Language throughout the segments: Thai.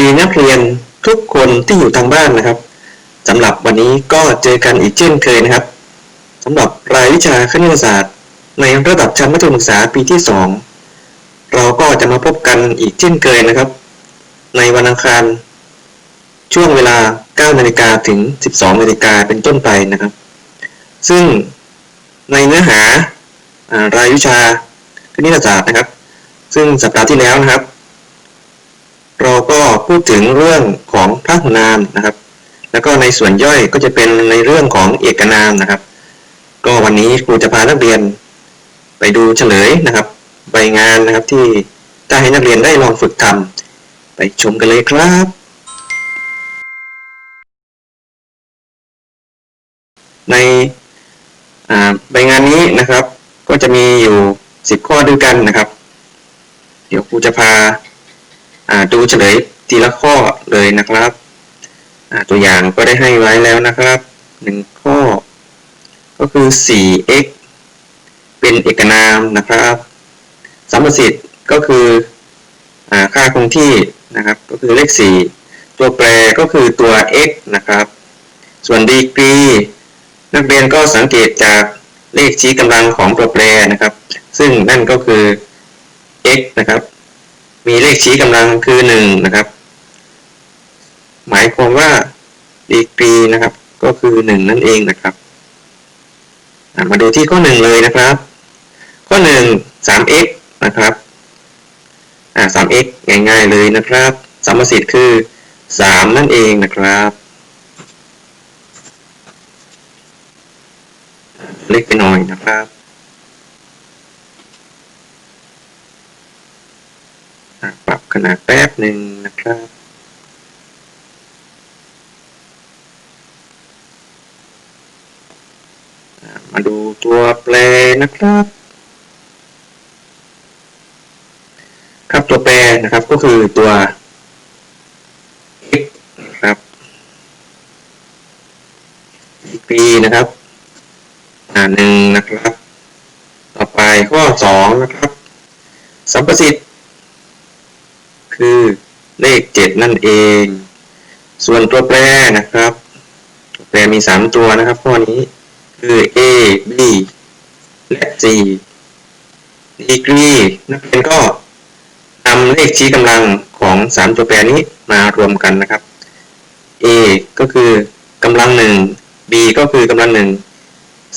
ดีนักเรียนทุกคนที่อยู่ทางบ้านนะครับสำหรับวันนี้ก็เจอกันอีกเช่นเคยนะครับสำหรับรายวิชาคณิตศาสตร์ ในระดับชั้นมัธยมศึกษาปีที่ 2 เราก็จะมาพบกันอีกเช่นเคยนะครับ ในวันอังคาร ช่วงเวลา 9 นาฬิกาถึง 12 นาฬิกาเป็นต้นไปนะครับ ซึ่งในเนื้อหารายวิชาคณิตศาสตร์นะครับ ซึ่งสัปดาห์ที่แล้วนะครับ พูดถึงเรื่องของพหุนามนะครับ แล้วก็ในส่วนย่อยก็จะเป็นในเรื่องของเอกนามนะครับ ก็วันนี้ครูจะพานักเรียน ไปดูเฉลยนะครับ ใบงานนะครับที่ได้ให้นักเรียนได้ลองฝึกทำไปชมกันเลยครับ ในใบงานนี้นะครับ ก็จะมีอยู่ 10 ข้อด้วยกันนะครับ เดี๋ยวครูจะพาอ่าดูเฉลย ทีละข้อเลยนะครับตัวอย่างก็ได้ให้ไว้แล้วนะครับหนึ่งข้อ ก็คือ 4x เป็นเอกนามนะครับสัมประสิทธิ์ก็คืออค่าคงที่นะครับ ก็คือเลข 4 ตัวแปรก็คือตัว x นะครับ ส่วนดีกรีนักเรียนก็สังเกตจากเลขชี้กำลังของตัวแปรนะครับ ซึ่งนั่นก็คือ x นะครับ มีเลขชี้กำลังคือหนึ่งนะครับ หมายความว่าดีกรีนะครับ ก็คือหนึ่งนั่นเองนะครับ มาดูที่ข้อหนึ่งเลยนะครับ ข้อหนึ่งสาม x นะครับอ่า 3x ง่ายๆเลยนะครับสมสิทธิ์คือสามนั่นเองนะครับเล็กไปหน่อยนะครับปรับขนาดแป๊บหนึ่งนะครับอะ มาดูตัวแปรนะครับ ครับตัวแปรนะครับก็คือตัว x นะครับดีกรีนะครับอ่าหนึ่งนะครับ ต่อไปข้อสองนะครับสัมประสิทธิ์คือเลขเจ็ดนั่นเอง ส่วนตัวแปรนะครับ ตัวแปรมีสามตัวนะครับข้อนี้ คือ a b และ c ดีกรีนักเรียนก็นำเลขชี้กำลังของสามตัวแปรนี้มารวมกันนะครับ a ก็คือกำลังหนึ่ง b ก็คือกำลังหนึ่ง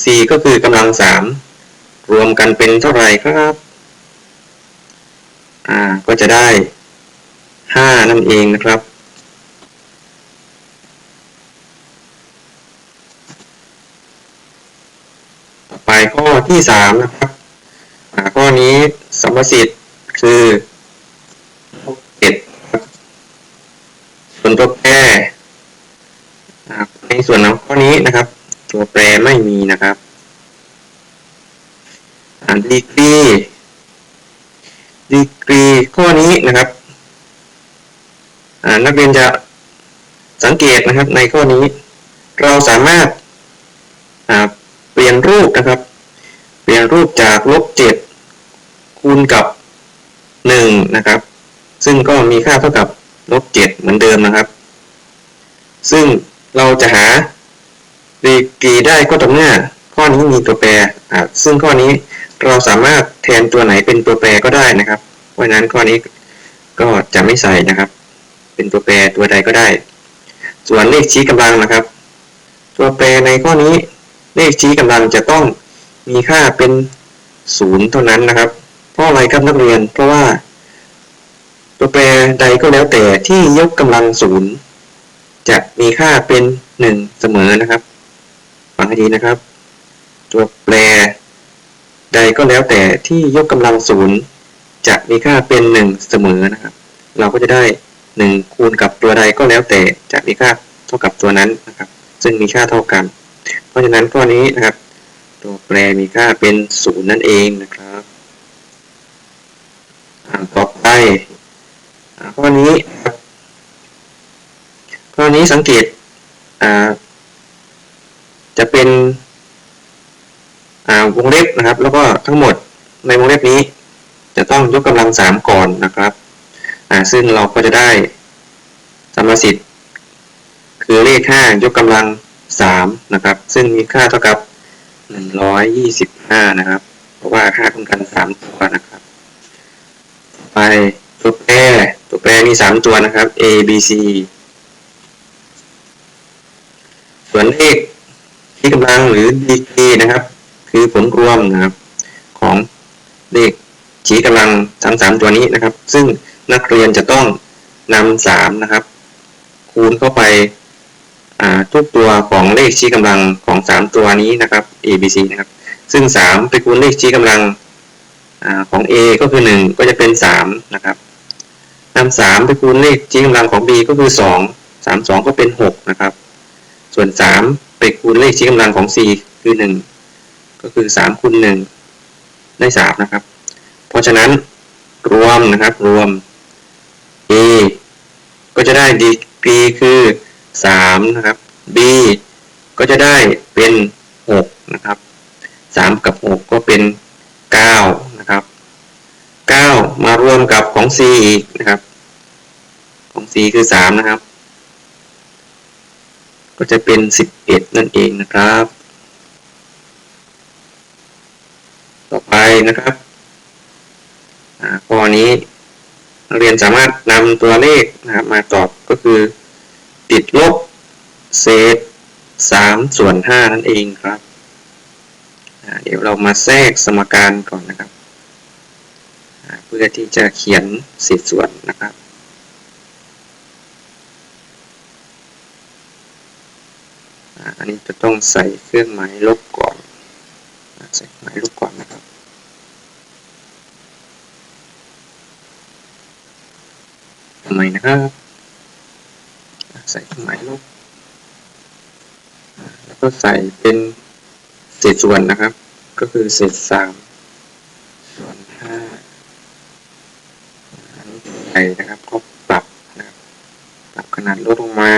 c ก็คือกำลังสามรวมกันเป็นเท่าไหร่ครับ อ่า ก็จะได้ห้านั่นเองนะครับ ต่อไปข้อ ที่สามนะครับอ่าข้อนี้สมสิทธิ์คือเจ็ดครับส่วนตัวแปรอ่าในส่วนของข้อนี้นะครับ ตัวแปรไม่มีนะครับอ่าดีกรีดีกรีข้อนี้นะครับอ่านักเรียนจะสังเกตนะครับในข้อนี้ เราสามารถอ่าเปลี่ยนรูปนะครับ เปลี่ยนรูปจากลบเจ็ดคูณ กับหนึ่งนะครับ ซึ่งก็มีค่าเท่ากับลบเจ็ดเหมือนเดิมนะครับ ซึ่งเราจะหาดีกรีได้ก็ต่อเมื่อข้อนี้มีตัวแปรอ่าซึ่งข้อนี้เราสามารถแทนตัวไหนเป็นตัวแปรก็ได้นะครับ เพราะฉะนั้นข้อนี้ก็จะไม่ใส่นะครับ เป็นตัวแปรตัวใดก็ได้ ส่วนเลขชี้กำลังนะครับ ตัวแปรในข้อนี้เลขชี้กำลังจะต้องมีค่าเป็นศูนย์เท่านั้นนะครับ เพราะอะไรครับนักเรียน เพราะว่า ตัวแปรใดก็แล้วแต่ที่ยกกำลังศูนย์จะมีค่าเป็นหนึ่งเสมอนะครับฟังให้ดีนะครับ ตัวแปร ใดก็แล้วแต่ที่ยกกำลังศูนย์จะมีค่าเป็นหนึ่งเสมอนะครับ เราก็จะได้หนึ่งคูณกับตัวใดก็แล้วแต่จะมีค่าเท่ากับตัวนั้นนะครับ ซึ่งมีค่าเท่ากัน เพราะฉะนั้นข้อนี้นะครับ ตัวแปรมีค่าเป็นศูนย์นั่นเองนะครับ ต่อไปข้อนี้ข้อนี้สังเกตอ่าจะเป็นอ่าวงเล็บนะครับ แล้วก็ทั้งหมดในวงเล็บนี้ จะต้องยกกำลังสามก่อนนะครับอ่าซึ่งเราก็จะได้รรมสิทธิ์คือเลข5ยกกำลัง3นะครับ ซึ่งมีค่าเท่ากับ125นะครับ เพราะว่าค่าคูณกัน3ตัวนะครับ ไปตัวแปรตัวแปรมี3ตัวนะครับ A B C ส่วนเลขที่กำลังหรือดีกรีนะครับ คือผลรวมนะครับของเลขชี้กำลังทั้งสามตัวนี้นะครับ ซึ่งนักเรียนจะต้องนำสามนะครับ คูณเข้าไปทุกตัวของเลขชี้กำลังของสามตัวนี้นะครับ A B C นะครับ ซึ่งสามไปคูณเลขชี้กำลัง อของ a ก็คือ 1 ก็จะเป็น 3 นะครับนำ3ไปคูณเลขชี้กำลังของ b ก็คือ 2 3 2 ก็เป็น 6 นะครับ ส่วน 3 ไปคูณเลขชี้กำลังของ c คือ 1 ก็คือ3คูณ1ได้ 3 นะครับ เพราะฉะนั้นรวมนะครับรวม a ก็จะได้ดีกรีคือ3นะครับ b ก็จะได้เป็น 6 นะครับ 3 กับ 6 ก็เป็น 9 ของ C อีกนะครับ ของ C คือสามนะครับ ก็จะเป็นสิบเอ็ดนั่นเองนะครับ ต่อไปนะครับข้อนี้นักเรียนสามารถนำตัวเลขนะครับมาตอบก็คือ ติดลบเศษ3ส่วน5นั่นเองครับ เดี๋ยวเรามาแทรกสมการก่อนนะครับ พื่อที่จะเขียนเศษส่วนนะครับ อันนี้จะต้องใส่เครื่องหมายลบก่อน ใส่หมายลบก่อนนะครับ ทำไมนะครับ ใส่เครื่องหมายลบ แล้วก็ใส่เป็นเศษส่วนนะครับ ก็คือเศษสามส่วนห้าอันนี้ใส่นะครับก็ปรับนะครับปรับขนาดลดลงมา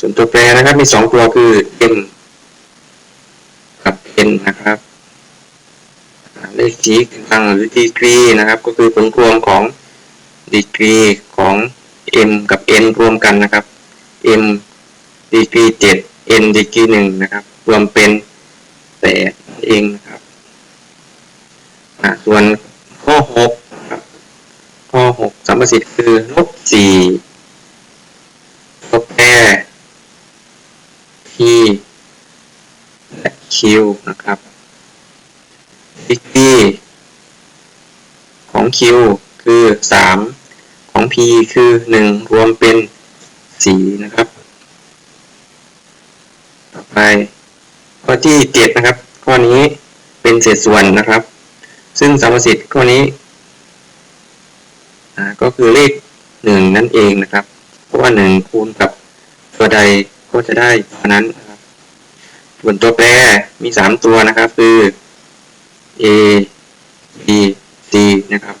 ส่วนตัวแปรนะครับ มีสองตัวคือ m กับ n นะครับเลขจีกำลังหรือดีกรีนะครับ ก็คือผลรวมของดีกรีของ m กับ n รวมกันนะครับ m ดีกรี7 n ดีกรี1นะครับ รวมเป็น8เองนะครับส่วนข้อ6ครับข้อ6สัมประสิทธิ์คือลบ4ลบแปร p และ q นะครับดีกรีของ q คือ 3 ของ p คือ 1 รวมเป็น 4 นะครับ ต่อไป ข้อที่ 7 นะครับ ข้อนี้เป็นเศษส่วนนะครับ ซึ่งสมสิทธิ์ข้อนี้ก็คือเลข 1 นั่นเองนะครับ เพราะว่า 1 คูณกับตัวใดก็จะได้เท่านั้น ส่วนตัวแปรมี3ตัวนะครับ คือ A B C นะครับ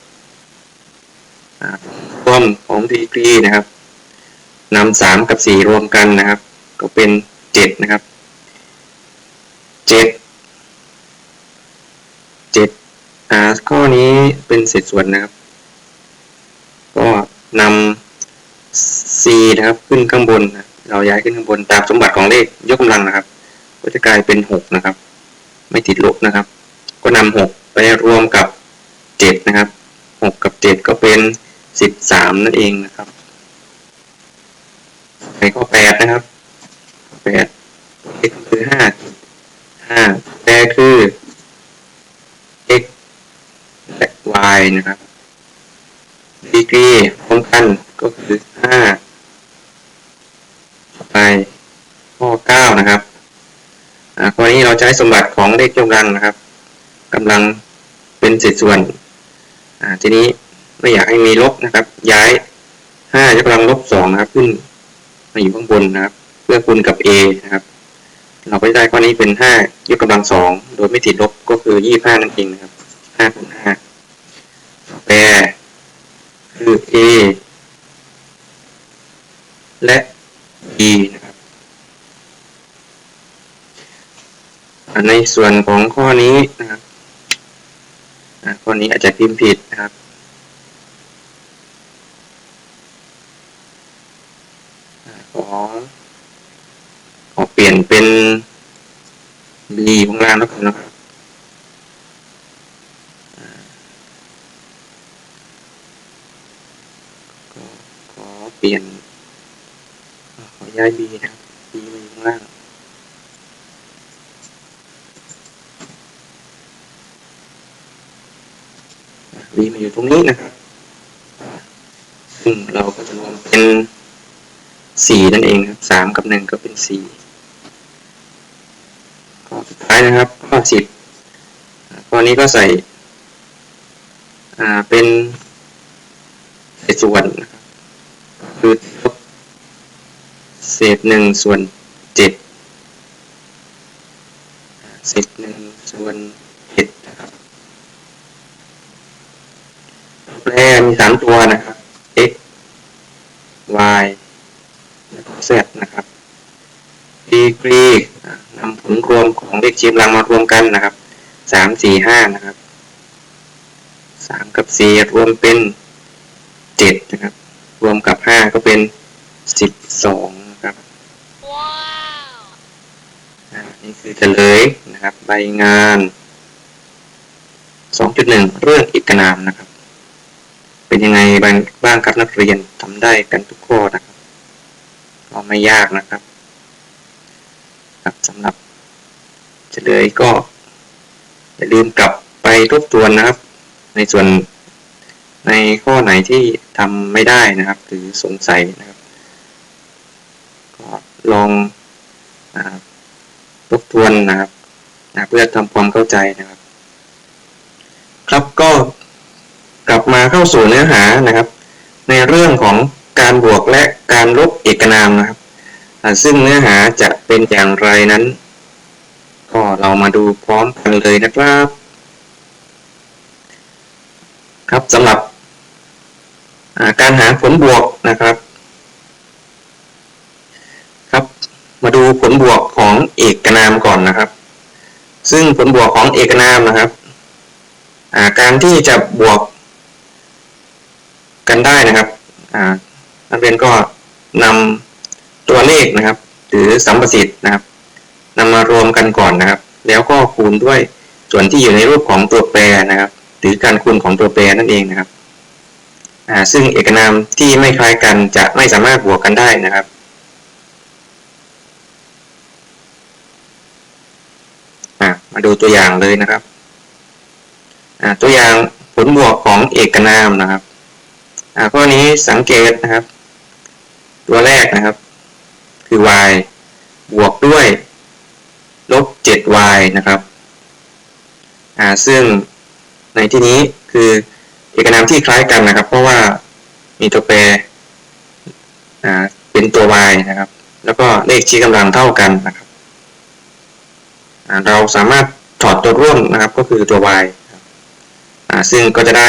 รวมของดีกรีนะครับนำสามกับสี่รวมกันนะครับ ก็เป็นเจ็ดนะครับเจ็ดเจ็ดอ่าข้อนี้เป็นเศษส่วนนะครับ ก็นำ c นะครับขึ้นข้างบน เราย้ายขึ้นข้างบนตามสมบัติของเลขยกกำลังนะครับ ก็จะกลายเป็นหกนะครับ ไม่ติดลบนะครับ ก็นำหกไปรวมกับเจ็ดนะครับหกกับเจ็ดก็เป็นสิบสามนั่นเองนะครับไปข้อแปดนะครับแปด x คือห้าห้าแปรคือ x และ y นะครับดีกรีพร้อมกันก็คือห้าไปข้อเก้านะครับ ข้อนี้เราใช้สมบัติของเลขยกกำลังนะครับกำลังเป็นเศษส่วนทีนี้ไม่อยากให้มีลบนะครับ ย้ายห้ายกกำลังลบสองนะครับขึ้นมาอยู่ข้างบนนะครับ เพื่อคูณกับ a นะครับ เราก็ได้ข้อนี้เป็นห้ายกกำลังสองโดยไม่ติดลบก็คือยี่ห้านั่นเองนะครับห้าคูณห้าแปรคือ a และ b นะครับ ในส่วนของข้อนี้นะครับข้อนี้อาจจะพิมพ์ผิดนะครับขอขอเปลี่ยนเป็น B ข้างล่างแล้วกันนะครับอ่าก็ขอเปลี่ยนอ่าขอย้าย B นะครับ B มาอยู่ข้างล่าง B มาอยู่ตรงนี้นะครับ ซึ่งเราก็จะรวมเป็นสี่นั่นเองครับสามกับหนึ่งก็เป็นสี่ข้อสุดท้ายนะครับข้อสิบข้อนี้ก็ใส่ อ่าเป็นใส่ส่วนนะครับคือเศษหนึ่งส่วนเจ็ดเศษหนึ่งส่วนเจ็ดนะครับ แปรมี สามตัวนะครับ x y แล้วก็ z นะครับดีกรีนำผลรวมของเลขชีพลังมารวมกันนะครับสามสี่ห้านะครับสามกับสี่รวมเป็นเจ็ดนะครับ รวมกับห้าก็เป็นสิบสองนะครับอ่านี่คือเฉลยนะครับใบงาน2.1เรื่องเอกนามนะครับ เป็นยังไงบ้างบ้างครับนักเรียนทำได้กันทุกข้อนะครับก็ไม่ยากนะครับครับสำหรับเฉลยก็อย่าลืมกลับไปทบทวนนะครับ ในส่วนในข้อไหนที่ทำไม่ได้นะครับ หรือสงสัยนะครับ ก็ลองทบทวนนะครับนะเพื่อทำความเข้าใจนะครับ ครับก็ กลับมาเข้าสู่เนื้อหานะครับ ในเรื่องของการบวกและการลบเอกนามนะครับ ซึ่งเนื้อหาจะเป็นอย่างไรนั้น ก็เรามาดูพร้อมกันเลยนะครับ ครับสำหรับการหาผลบวกนะครับ ครับ มาดูผลบวกของเอกนามก่อนนะครับ ซึ่งผลบวกของเอกนามนะครับการที่จะบวก นได้นะครับนักเรียนก็นำตัวเลขนะครับ หรือสัมประสิทธิ์นะครับนำมารวมกันก่อนนะครับ แล้วก็คูณด้วยส่วนที่อยู่ในรูปของตัวแปรนะครับ หรือการคูณของตัวแปรนั่นเองนะครับซึ่งเอกนามที่ไม่คล้ายกันจะไม่สามารถบวกกันได้นะครับ มาดูตัวอย่างเลยนะครับ ตัวอย่างผลบวกของเอกนามนะครับ อะข้อนี้สังเกตนะครับ ตัวแรกนะครับ คือ y บวกด้วยลบ 7y นะครับอ่าซึ่งในที่นี้คือเอกนามที่คล้ายกันนะครับ เพราะว่ามีตัวแปรอ่าเป็นตัว y นะครับ แล้วก็เลขชี้กำลังเท่ากันนะครับเราสามารถถอดตัวร่วมนะครับก็คือตัว y ซึ่งก็จะได้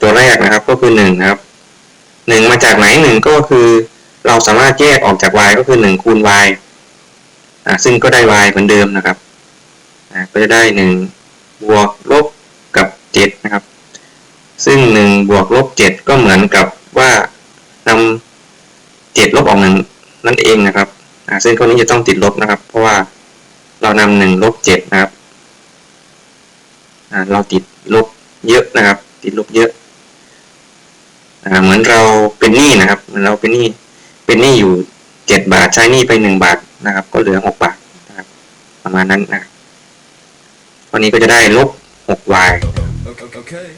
ตัวแรกนะครับก็คือ1นะครับ1มาจากไหน 1 ก็คือ เราสามารถแยกออกจาก y ก็คือ1คูณ y อ่าซึ่งก็ได้ y เหมือนเดิมนะครับอ่าก็จะได้ 1 บวกลบกับ7นะครับ ซึ่ง 1 บวกลบ 7 ก็เหมือนกับว่านำ7ลบออกหนึ่งนั่นเองนะครับอ่าซึ่งข้อนี้จะต้องติดลบนะครับ เพราะว่าเรานำหนึ่งลบเจ็ดนะครับอ่าเราติดลบเยอะนะครับ ติดลบเยอะอ่าเหมือนเราเป็นหนี้นะครับเหมือนเราเป็นหนี้เป็นหนี้อยู่เจ็ดบาทใช้หนี้ไปหนึ่งบาทนะครับ ก็เหลือหกบาทนะครับ ประมาณนั้นนะครับวันนี้ก็จะได้ลบหก y Okay,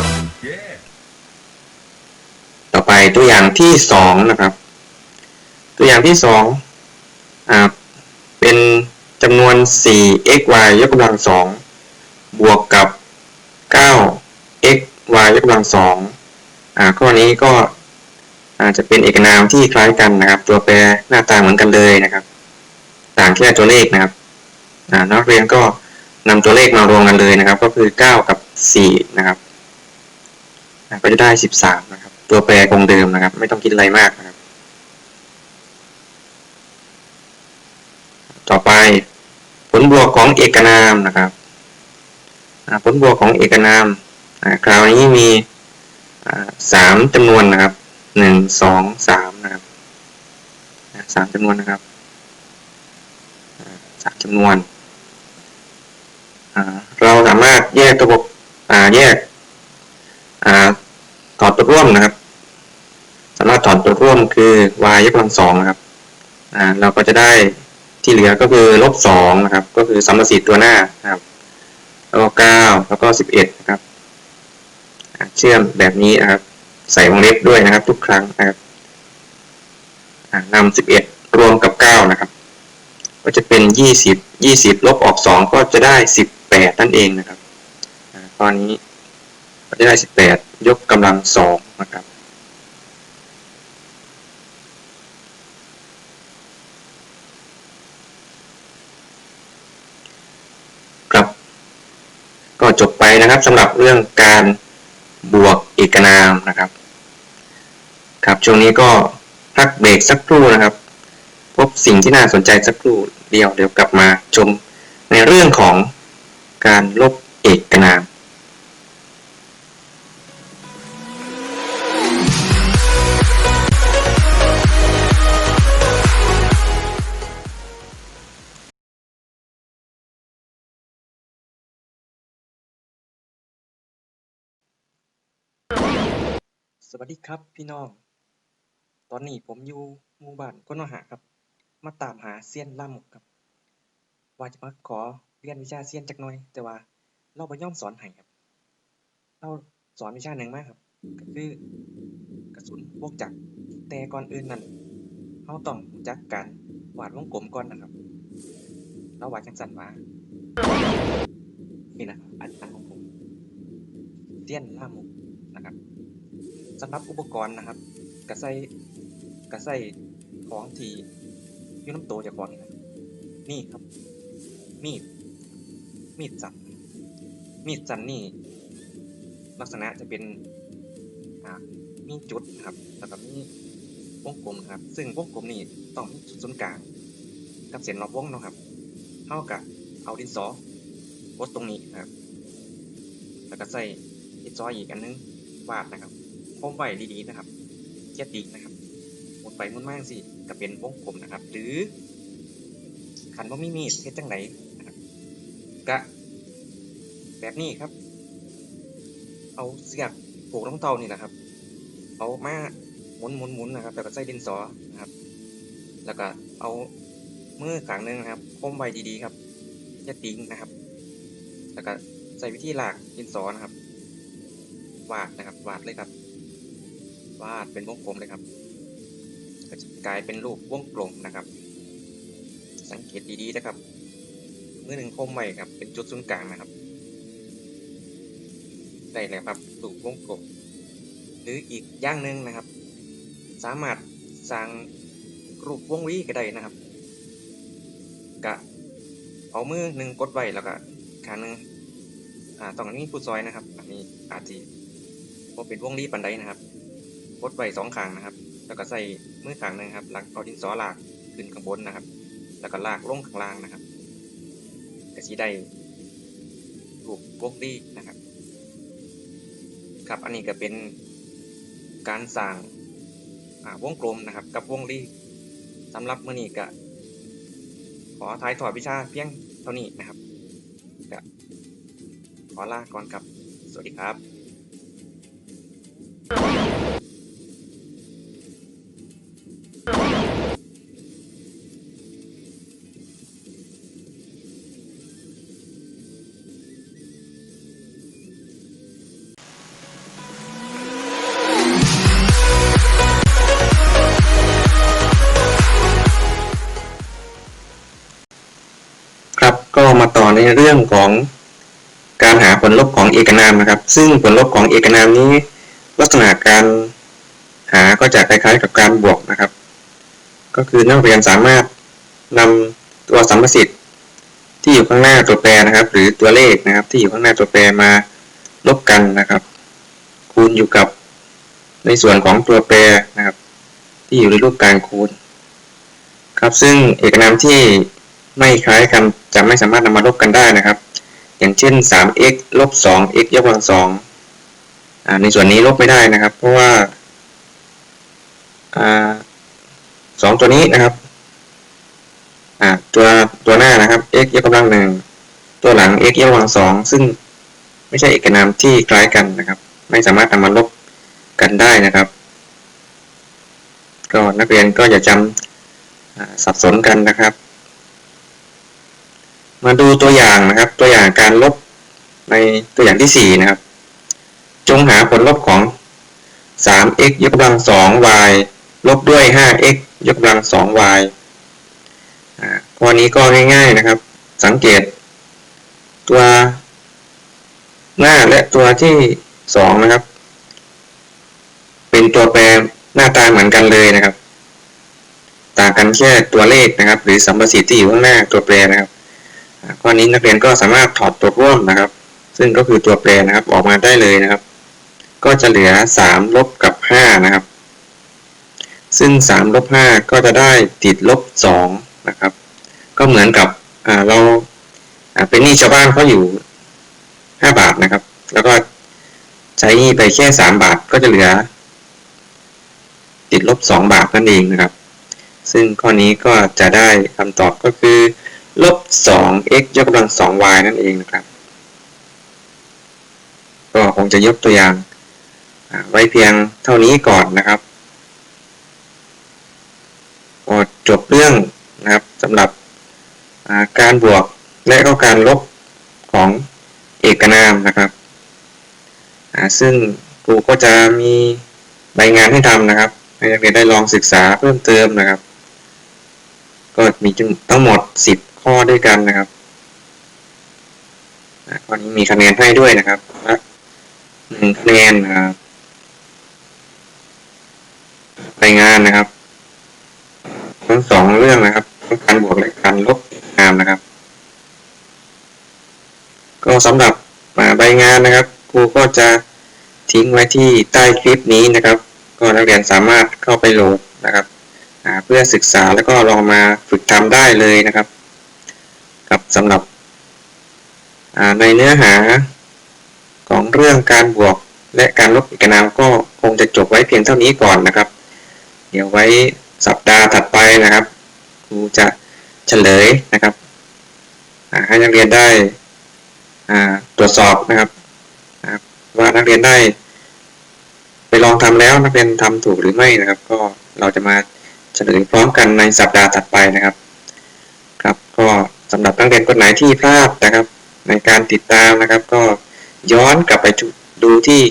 Yeah. ต่อไปตัวอย่างที่สองนะครับ ตัวอย่างที่สองอ่าเป็นจำนวน 4 x y ยกกำลังสองบวกกับ 9 x y ยกกำลังสองอ่าข้อนี้ก็อาจจะเป็นเอกนามที่คล้ายกันนะครับ ตัวแปรหน้าตาเหมือนกันเลยนะครับ ต่างแค่ตัวเลขนะครับอ่านักเรียนก็นำตัวเลขมารวมกันเลยนะครับ ก็คือ 9 กับ 4 นะครับก็จะได้ 13 นะครับ ตัวแปรคงเดิมนะครับ ไม่ต้องคิดอะไรมากนะครับ ต่อไปผลบวกของเอกนามนะครับอ่าผลบวกของเอกนาม คราวนี้มีสามจำนวนนะครับหนึ่งสองสามนะครับสามจำนวนนะครับสามจำนวนเราสามารถแยกตัวบแยกอถอดตัวร่วมนะครับ สามารถถอดตัวร่วมคือ y ยกกำลังสองนะครับเราก็จะได้ที่เหลือก็คือลบสองนะครับ ก็คือสัมประสิทธิ์ตัวหน้านะครับ แล้วก็เก้าแล้วก็สิบเอ็ดนะครับ เชื่อมแบบนี้นะครับ ใส่วงเล็บด้วยนะครับ ทุกครั้งนะครับนำสิบเอ็ดรวมกับเก้านะครับ ก็จะเป็นยี่สิบยี่สิบลบออกสองก็จะได้สิบแปดนั่นเองนะครับอ่าข้อนี้ก็จะได้สิบแปดยกกำลังสองนะครับครับก็จบไปนะครับสำหรับเรื่องการ บวกเอกนามนะครับ ครับช่วงนี้ก็พักเบรกสักครู่นะครับ พบสิ่งที่น่าสนใจสักครู่เดียวเดี๋ยวกลับมาชมในเรื่องของการลบเอกนาม สวัสดีครับพี่น้อง ตอนนี้ผมอยู่หมู่บ้านก้นหาครับ มาตามหาเซียนล่ามกครับ ว่าจะมาขอเรียนวิชาเซียนจักหน่อย แต่ว่าเราบ่ย่อมสอนให้ครับ เราสอนวิชาหนึ่งมากครับ ก็คือกระสุนพวกจักรแต่ก่อนอื่นนั่นเราต้องจักการวาดวงกลมก่อนนะครับ เราวาดจังสันว่านี่นะครับอาจารย์ของผมเซียนล่ามกนะครับ สำหรับอุปกรณ์นะครับกระใส่กระใส่ของที่อยูน้ำโตจากของนี่นะนี่ครับ มีด มีดสันมีดสันนี่ ลักษณะจะเป็นอ่ามีจุดครับแล้วก็มีวงกลมนะครับ ซึ่งวงกลมนี่ต้องมีจุดศูนย์กลางกับเส้นรอบวงนะครับ เท่ากับเอาดินสอกดตรงนี้ครับ แล้วก็ใส่ดินสออีกอันนึงวาดนะครับ มไว้ดีๆนะครับเจ็ดดีนะครับหมุนไปหมุนมาสิก็เป็นวงกลมนะครับ หรือขันว่ามีมีดเฮ็ดจังไหนนะครับกะแบบนี้ครับ เอาเสียกผูกรองเท้านี่แหละครับ เอามาหมุนหมุนหมุนนะครับ แล้วก็ใส่ดินสอนะครับ แล้วก็เอามือขางหนึงนะครับคมไว้ดีๆครับอย่าติงนะครับ แล้วก็ใส่วิธีหลากดินสอนะครับ วาดนะครับ วาดเลยครับ วาดเป็นวงกลมเลยครับ ก็จะกลายเป็นรูปวงกลมนะครับ สังเกตดีๆนะครับมือหนึ่งคมไว้ครับ เป็นจุดศูนย์กลางนะครับ ได้แล้วครับรูปวงกลม หรืออีกอย่างหนึ่งนะครับ สามารถสร้างรูปวงวีก็ได้นะครับกะเอามือหนึ่งกดไว้แล้วก็ขาหนึ่งอ่าต้องมีผู้ซอยนะครับ อันนี้อาจจะพอเป็นวงรีปันไดนะครับ กดไว้สองข้างนะครับ แล้วก็ใส่มือข้างหนึงครับหลังเอาดินสอลากขึ้นข้างบนนะครับ แล้วก็ลากลงข้างล่างนะครับก็สีได้รูปวงรีนะครับ ครับอันนี้ก็เป็นการสร้างอ่าวงกลมนะครับ กับวงรีสำหรับมือนี้ก็ขอท้ายถอดวิชาเพียงเท่านี้นะครับก็ขอลาก่อนครับ สวัสดีครับ ในเรื่องของการหาผลลบของเอกนามนะครับ ซึ่งผลลบของเอกนามนี้ ลักษณะการหาก็จะคล้ายๆกับการบวกนะครับ ก็คือนักเรียนสามารถนำตัวสัมประสิทธิ์ที่อยู่ข้างหน้าตัวแปรนะครับ หรือตัวเลขนะครับ ที่อยู่ข้างหน้าตัวแปรมาลบกันนะครับ คูณอยู่กับในส่วนของตัวแปรนะครับ ที่อยู่ในรูปการคูณ ครับซึ่งเอกนามที่ไม่คล้ายกัน จะไม่สามารถนำมาลบกันได้นะครับ อย่างเช่น 3x ลบ 2x ยกกำลัง2ในส่วนนี้ลบไม่ได้นะครับ เพราะว่าาสองตัวนี้นะครับตัวตัวหน้านะครับ x ยกกำลังหนึ่งตัวหลัง x ยกกำลังสองซึ่งไม่ใช่เอกนามที่คล้ายกันนะครับ ไม่สามารถนำมาลบกันได้นะครับ ก็นักเรียนก็อย่าจำสับสนกันนะครับ มาดูตัวอย่างนะครับ ตัวอย่างการลบในตัวอย่างที่สี่นะครับ จงหาผลลบของ 3x ยกกำลัง 2y ลบด้วย 5x ยกกำลัง 2y อ่าข้อนี้ก็ง่ายๆนะครับ สังเกต ตัวหน้าและตัวที่ 2 นะครับ เป็นตัวแปรหน้าตาเหมือนกันเลยนะครับ ต่างกันแค่ตัวเลขนะครับ หรือสัมประสิทธิ์ที่อยู่ข้างหน้าตัวแปรนะครับ ข้อนี้นักเรียนก็สามารถถอดตัวร่วมนะครับ ซึ่งก็คือตัวแปรนะครับออกมาได้เลยนะครับ ก็จะเหลือ 3 ลบกับ 5 นะครับ ซึ่ง 3 ลบ 5 ก็จะได้ติดลบ 2 นะครับ ก็เหมือนกับเราอ่าเป็นหนี้ชาวบ้านเขาอยู่ 5 บาทนะครับ แล้วก็ใช้หนี้ไปแค่ 3 บาทก็จะเหลือ ติดลบ 2 บาทนั่นเองนะครับ ซึ่งข้อนี้ก็จะได้คำตอบก็คือ ลบ 2x ยกกำลัง 2y นั่นเองนะครับ ก็คงจะยกตัวอย่างไว้เพียงเท่านี้ก่อนนะครับก็จบเรื่องนะครับสำหรับการบวกและก็การลบของเอกนามนะครับ ซึ่งครูก็จะมีใบงานให้ทำนะครับ ให้นักเรียนได้ลองศึกษาเพิ่มเติมนะครับ ก็มีทั้งหมด 10 ข้อด้วยกันนะครับข้อนี้มีคะแนนให้ด้วยนะครับละหนึ่งคะแนนนะครับรายงานนะครับ ทั้งสองเรื่องนะครับทั้งการบวกและการลบงามนะครับ ก็สำหรับอ่าใบงานนะครับครูก็จะทิ้งไว้ที่ใต้คลิปนี้นะครับ ก็นักเรียนสามารถเข้าไปโหลดนะครับเพื่อศึกษาแล้วก็ลองมาฝึกทำได้เลยนะครับ ครับสำหรับในเนื้อหาของเรื่องการบวกและการลบเอกนามก็คงจะจบไว้เพียงเท่านี้ก่อนนะครับ เดี๋ยวไว้สัปดาห์ถัดไปนะครับครูจะเฉลยนะครับให้นักเรียนได้ตรวจสอบนะครับว่านักเรียนได้ไปลองทำแล้วนักเรียนทำถูกหรือไม่นะครับ ก็เราจะมาเฉลยพร้อมกันในสัปดาห์ถัดไปนะครับ ครับก็ สำหรับนักเรียนคนไหนที่พลาดนะครับ ในการติดตามนะครับ ก็ย้อนกลับไปดูที่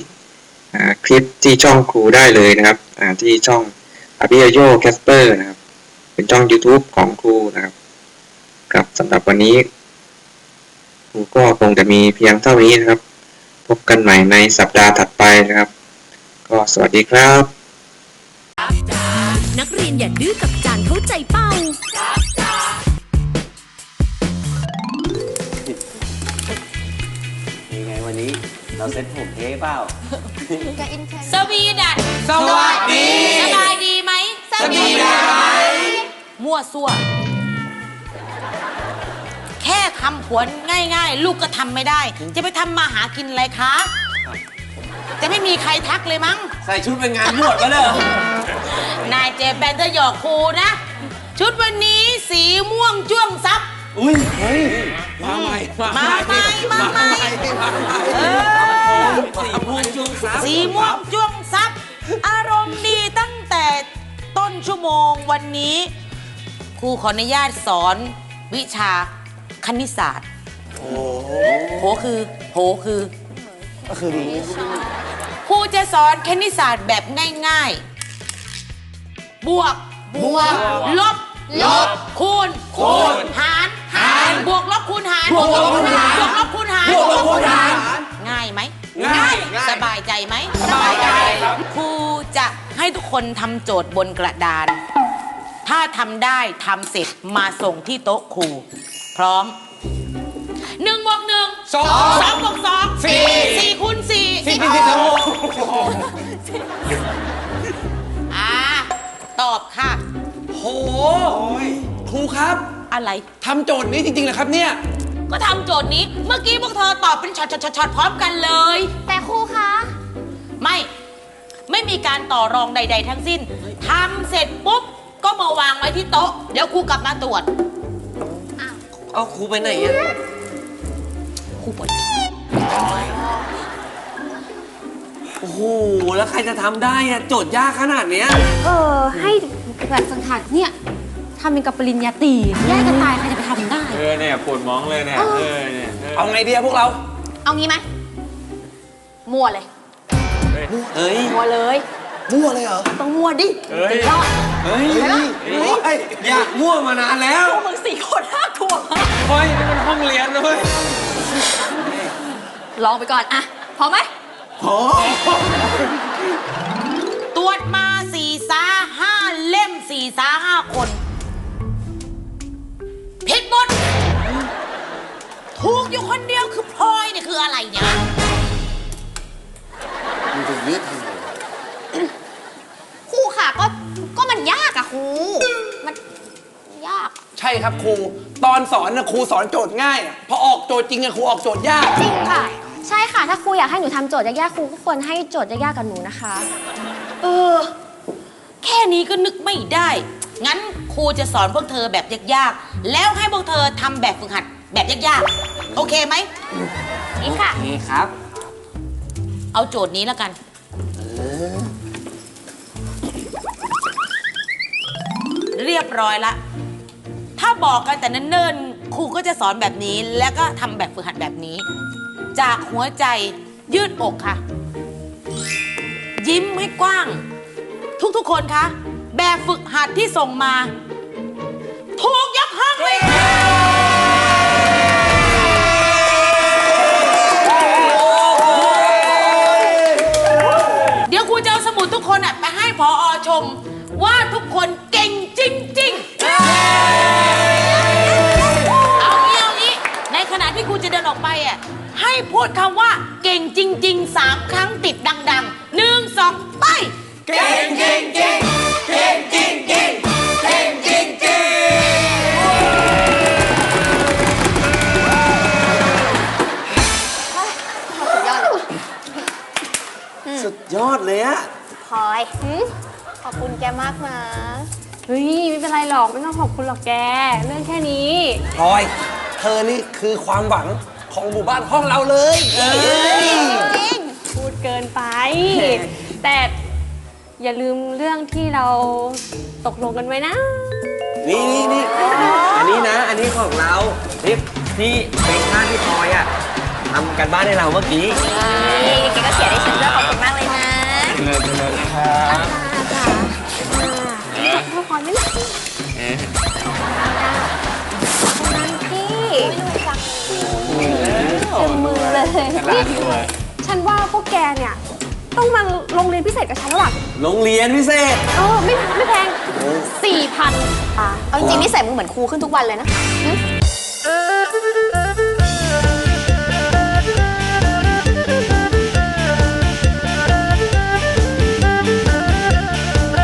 คลิปที่ช่องครูได้เลยนะครับที่ช่องอภิโยแคสเปอร์นะครับ เป็นช่อง YouTube ของครูนะครับครับสำหรับวันนี้ครูก็คงจะมีเพียงเท่านี้นะครับ พบกันใหม่ในสัปดาห์ถัดไปนะครับ ก็สวัสดีครับ นักเรียนอย่าดื้อกับจานเข้าใจ เราเซ็ตผมเท่เปล่าสวีดัตสวัสดี สบายดีไหมสวีดัตมั่วซั่ว แค่ทำผวนง่าย ๆ ลูกก็ทำไม่ได้ จะไปทำมาหากินอะไรคะ จะไม่มีใครทักเลยมั้ง ใส่ชุดเป็นงานบวชก็เลยนายเจแปนเธอหยอกครูนะ ชุดวันนี้สีม่วงจ้วงซับ อุ้ยเฮ้ยมาใหม่มาใหม่มาใหม่เออสีม่วงจุงสามสีม่วงจ้วงซับอารมณ์ดีตั้งแต่ต้นชั่วโมงวันนี้ ครูขออนุญาตสอนวิชาคณิตศาสตร์โหคือโหคือ ก็คือดีครูจะสอนคณิตศาสตร์แบบง่ายๆ บวก บวก ลบ ลบ คูณ คูณ หารหารบวกลบคูณหารบวกลบคูณหาร บวกลบคูณหาร บวกลบคูณหาร ง่ายไหมง่าย สบายใจไหมสบายใจครูจะให้ทุกคนทำโจทย์บนกระดาน ถ้าทำได้ทำเสร็จมาส่งที่โต๊ะครู พร้อมหนึ่งบวกหนึ่งสองสองบวกสองสี่สี่คูณสี่สี่สี่สี่สองอ่าตอบค่ะ โหครูครับ อะไร ทำโจทย์นี้จริงๆเหรอครับเนี่ย ก็ทำโจทย์นี้ เมื่อกี้พวกเธอตอบเป็นช็อตๆๆๆพร้อมกันเลย แต่ครูคะ ไม่ ไม่มีการต่อรองใด ๆ ทั้งสิ้นทำเสร็จปุ๊บ ก็มาวางไว้ที่โต๊ะ เดี๋ยวครูกลับมาตรวจ เอาครูไปไหนอะครูปวดโอ้โห แล้วใครจะทำได้อะ โจทย์ยากขนาดเนี้ย เออ ให้แบบสังหัดเนี่ย ทำเป็นกับปริญญาตรีแยกกันตายใครจะไปทำได้ เออเนี่ยปวดมองเลยเนี่ยเออเนี่ยเอาไงดีอะพวกเรา เอางี้ไหมมั่วเลยเฮ้ยมั่วเลย มั่วเลยเหรอ ต้องมั่วดิเฮ้ยจะรอดเฮ้ยเฮ้ยอยากมั่วมานานแล้วพวกมึงสี่คนห้ากลัวมากเฮ้ยนี่มันห้องเรียนนะเว้ยลองไปก่อนอะพร้อมไหมตรวจมาสี่ซาห้าเล่มสี่ซาห้าคน ผิดหมด ถูกอยู่คนเดียวคือพลอยเนี่ยคืออะไรเนี่ยครูค่ะก็ก็มันยากอะครู มันยาก ใช่ครับครู ตอนสอนนะครูสอนโจทย์ง่ายอะพอออกโจทย์จริงอะครูออกโจทย์ยาก จริงค่ะ ใช่ค่ะ ถ้าครูอยากให้หนูทำโจทย์ยากๆครูก็ควรให้โจทย์ยากๆกับหนูนะคะ เออ แค่นี้ก็นึกไม่ได้ งั้นครูจะสอนพวกเธอแบบยากๆ แล้วให้พวกเธอทำแบบฝึกหัดแบบยากๆ โอเคไหม นี่ค่ะ โอเคครับ เอาโจทย์นี้แล้วกัน เรียบร้อยละ ถ้าบอกกันแต่เนิ่นๆ ครูก็จะสอนแบบนี้ แล้วก็ทำแบบฝึกหัดแบบนี้ จากหัวใจยืดอกค่ะ ยิ้มให้กว้าง ทุกๆคนคะ แบบฝึกหัดที่ส่งมา ถูกยกห้องเลยเดี๋ยวครูจะเอาสมุดทุกคนอะไปให้พออชม ว่าทุกคนเก่งจริง ๆ เอางี้เอางี้ในขณะที่ครูจะเดินออกไปอะให้พูดคำว่าเก่งจริงๆสามครั้งติดดังๆหนึ่งสองไป เก่งจริง สุดยอดเลยอะพลอยขอบคุณแกมากนะเฮ้ยไม่เป็นไรหรอกไม่ต้องขอบคุณหรอกแก เรื่องแค่นี้ พลอย เธอนี่คือความหวังของหมู่บ้านห้องเราเลยจริงพูดเกินไป แต่ อย่าลืมเรื่องที่เราตกลงกันไว้นะ นี่นี่นี่อันนี้นะ อันนี้ของเรานี่ที่เป็นค่าที่พลอยอะทำกันบ้านให้เราเมื่อกี้นี่แกก็เขียนให้ฉันด้วยขอบคุณมากเลยนะเลยไปเลยครับค่ะค่ะขอบคุณพลอยไหมล่ะนั่นพี่เต็มมือเลยนี่ฉันว่าพวกแกเนี่ย ต้องมาโรงเรียนพิเศษกับฉันแล้วล่ะโรงเรียนพิเศษ เออไม่ไม่แพงสี่พันเอาจริงๆนิสัยมึงเหมือนครูขึ้นทุกวันเลยนะ เออ